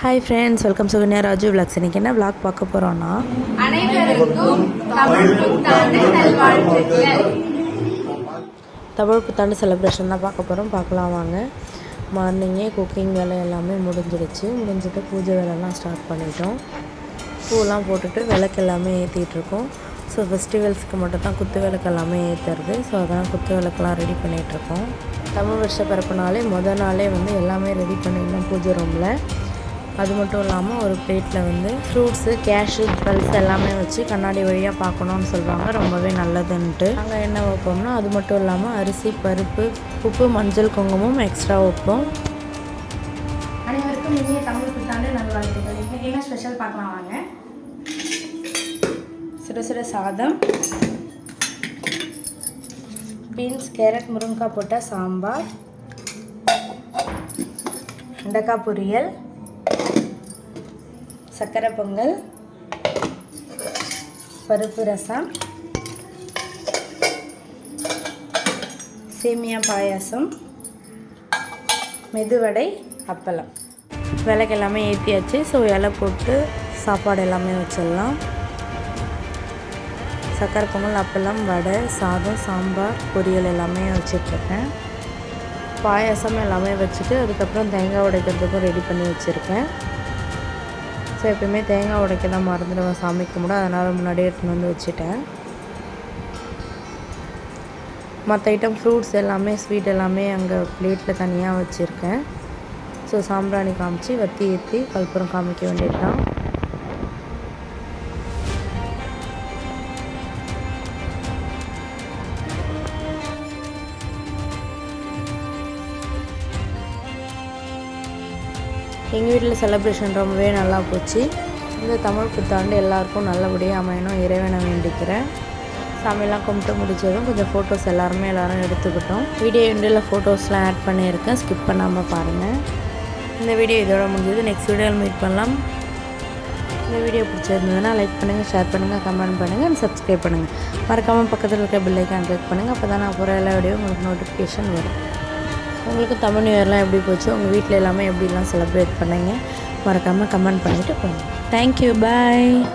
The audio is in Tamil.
Hi friends welcome Sukanya Raju vlogs இன்றைக்கி என்ன விளாக் பார்க்க போகிறோன்னா தமிழ் புத்தாண்டு செலிப்ரேஷன் தான் பார்க்க போகிறோம் பார்க்கலாம் வாங்க. மார்னிங்கே குக்கிங் வேலை எல்லாமே முடிஞ்சிடுச்சு. முடிஞ்சிட்டு பூஜை வேலைலாம் ஸ்டார்ட் பண்ணிட்டோம். பூலாம் போட்டுட்டு விளக்கு எல்லாமே ஏற்றிட்டு இருக்கோம். ஸோ ஃபெஸ்டிவல்ஸ்க்கு மட்டும் தான் குத்து விளக்கு எல்லாமே ஏற்றுறது ஸோ அதெல்லாம் குத்து விளக்கெல்லாம் ரெடி பண்ணிகிட்ருக்கோம் தமிழ் வருஷ பிறப்புனாலே மொதல் நாளே வந்து எல்லாமே ரெடி பண்ணிடணும் பூஜை ரூமில் அது மட்டும் இல்லாமல் ஒரு பிளேட்டில் வந்து ஃப்ரூட்ஸு கேஷு பல்ஸ் எல்லாமே வச்சு கண்ணாடி வழியாக பார்க்கணுன்னு சொல்லுவாங்க ரொம்பவே நல்லதுன்ட்டு. நாங்கள் என்ன வைப்போம்னா அது மட்டும் இல்லாமல் அரிசி பருப்பு உப்பு மஞ்சள் குங்குமம் எக்ஸ்ட்ரா வைப்போம். அனைவருக்கும் இனிய தமிழ் புத்தாண்டு நல்வாழ்த்துக்கள். என்ன ஸ்பெஷல் பார்க்கலாம் வாங்க. சுட சுட சாதம் பீன்ஸ் கேரட் முருங்கைக்காய் போட்ட சாம்பார் வெண்டைக்காய் பொரியல் சக்கரை பொங்கல் பருப்பு ரசம் சேமியா பாயாசம் மெதுவடை அப்பளம். விளக்கு எல்லாமே ஏற்றியாச்சு ஸோ இலை போட்டு சாப்பாடு எல்லாமே வச்சிடலாம். சக்கரை பொங்கல் அப்பளம் வடை சாதம் சாம்பார் பொரியல் எல்லாமே வச்சிட்ருக்கேன் பாயாசம் எல்லாமே வச்சுட்டு அதுக்கப்புறம் தேங்காய் உடைக்கிறதுக்கும் ரெடி பண்ணி வச்சுருக்கேன். ஸோ எப்பயுமே தேங்காய் உடைக்க தான் மறந்துடுவேன். சாமி கும்பிட. அதனால் முன்னாடியே எடுத்துன்னு வந்து வச்சுட்டேன். மற்ற ஐட்டம் ஃப்ரூட்ஸ் எல்லாமே ஸ்வீட் எல்லாமே அங்கே பிளேட்டில் தனியாக வச்சுருக்கேன். ஸோ சாம்பிராணி காமிச்சு வத்தி ஏற்றி கற்பூரம் காமிக்க வேண்டியது தான் எங்கள் வீட்டில் செலப்ரேஷன் ரொம்பவே நல்லா போச்சு. இந்த தமிழ் புத்தாண்டு எல்லாருக்கும் நல்லபடியாக அமையணும் இறைவனை வேண்டிக்கிறேன். சாமியெல்லாம் கும்பிட்டு முடிச்சதும் கொஞ்சம் ஃபோட்டோஸ் எல்லாருமே எல்லோரும் எடுத்துக்கிட்டோம். வீடியோ இண்டியில் ஃபோட்டோஸ்லாம் ஆட் பண்ணியிருக்கேன் ஸ்கிப் பண்ணாமல் பாருங்கள் இந்த வீடியோ இதோட முடிஞ்சது நெக்ஸ்ட் வீடியோவில் மீட் பண்ணலாம். இந்த வீடியோ பிடிச்சிருந்ததுன்னா லைக் பண்ணுங்கள் ஷேர் பண்ணுங்கள் கமெண்ட் பண்ணுங்கள் அண்ட் சப்ஸ்கிரைப் பண்ணுங்கள் மறக்காமல் பக்கத்தில் இருக்க பில்லைக்கான் கிளிக் பண்ணுங்கள் அப்போ தான் நான் போகிற எல்லா வீடியோ உங்களுக்கு நோட்டிஃபிகேஷன் வரும். உங்களுக்கு தமிழ் நியூ இயர்லாம் எப்படி போச்சு? உங்கள் வீட்டில் எல்லாமே எப்படிலாம் செலிப்ரேட் பண்ணீங்க? மறக்காமல் கமெண்ட் பண்ணிவிட்டு போங்க. Thank you bye